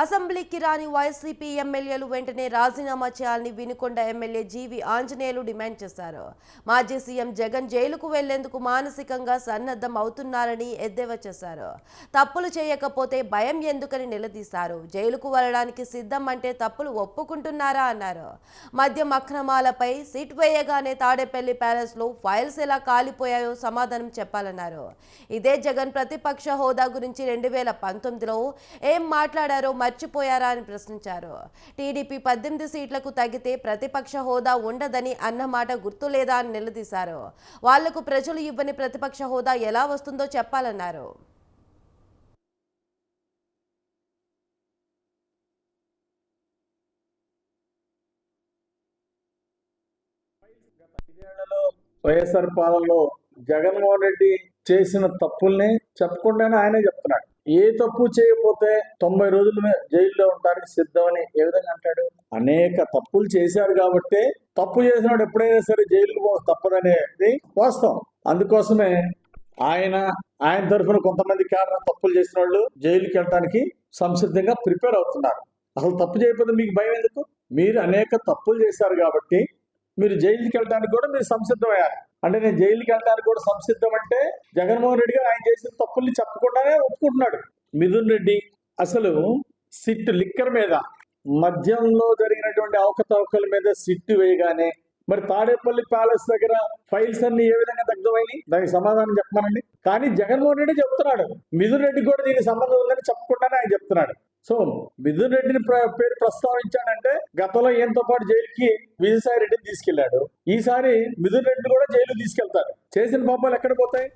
అసెంబ్లీకి రాని వైసీపీ ఎమ్మెల్యేలు వెంటనే రాజీనామా చేయాలని Vinukonda MLA GV Anjaneyulu demand చేశారు. మాజీ సీఎం జగన్ జైలుకు వెళ్ళేందుకు మానసికంగా సన్నద్ధం అవుతున్నారని ఎద్దేవా చేశారు. తప్పులు చేయకపోతే భయం ఎందుకని నిలదీశారు. జైలుకు వెళ్ళడానికి సిద్ధం అంటే తప్పులు ఒప్పుకుంటున్నారా అన్నారు. మద్యం అక్రమాలపై సిట్ వేయగానే తాడేపల్లి ప్యాలెస్లో ఫైల్స్ ఎలా కాలిపోయాయో సమాధానం చెప్పాలన్నారు. ఇదే జగన్ ప్రతిపక్ష హోదా గురించి రెండు వేల పంతొమ్మిదిలో ఏం మాట్లాడారో మర్చిపోయారా అని ప్రశ్నించారు. టీడీపీ పద్దెనిమిది సీట్లకు తగ్గితే ప్రతిపక్ష హోదా ఉండదని అన్నమాట గుర్తులేదా అని నిలదీశారు. వాళ్ళకు ప్రజలు ఇవ్వని ప్రతిపక్ష హోదా ఎలా వస్తుందో చెప్పాలన్నారు. ఐదేళ్ళలో వైఎస్ఆర్ పాలనలో జగన్మోహన్ రెడ్డి చేసిన తప్పుల్ని చెప్పకుండానే ఆయనే చెప్తున్నాడు. ఏ తప్పు చేయకపోతే తొంభై రోజులు జైల్లో ఉండడానికి సిద్ధమని ఏ విధంగా అంటాడు? అనేక తప్పులు చేశారు కాబట్టి తప్పు చేసినాడు ఎప్పుడైనా సరే జైలుకు పో తప్పదనేది వాస్తవం. అందుకోసమే ఆయన ఆయన తరఫున కొంతమంది కారణం తప్పులు చేసిన వాళ్ళు జైలుకి వెళ్ళడానికి సంసిద్ధంగా ప్రిపేర్ అవుతున్నారు. అసలు తప్పు చేయకపోతే మీకు భయం ఎందుకు? మీరు అనేక తప్పులు చేశారు కాబట్టి మీరు జైలుకి వెళ్ళడానికి కూడా మీరు సంసిద్ధమయ్యారు అంటే నేను జైలుకి వెళ్ళడానికి కూడా సంసిద్ధం అంటే జగన్మోహన్ రెడ్డి గారు ఆయన చేసిన తప్పుల్ని చెప్పకుండానే ఒప్పుకుంటున్నాడు. మిథున్ రెడ్డి అసలు సిట్ లిక్కర్ మీద మద్యంలో జరిగినటువంటి అవకతవకల మీద సిట్ వేయగానే మరి తాడేపల్లి ప్యాలెస్ దగ్గర ఫైల్స్ అన్ని ఏ విధంగా దగ్ధమైనవి దానికి సమాధానం చెప్పమనండి. కానీ జగన్మోహన్ రెడ్డి చెప్తున్నాడు. మిథున్ రెడ్డి కూడా దీనికి సంబంధం ఉందని చెప్పకుండానే ఆయన చెప్తున్నాడు. సో మిథున్ రెడ్డిని పేరు ప్రస్తావించాడంటే గతంలో ఈయనతో పాటు జైలుకి విజయసాయి రెడ్డిని తీసుకెళ్ళాడు ఈసారి మిథున్ రెడ్డిని కూడా జైలు తీసుకెళ్తారు. చేసిన పాపాలు ఎక్కడ పోతాయి?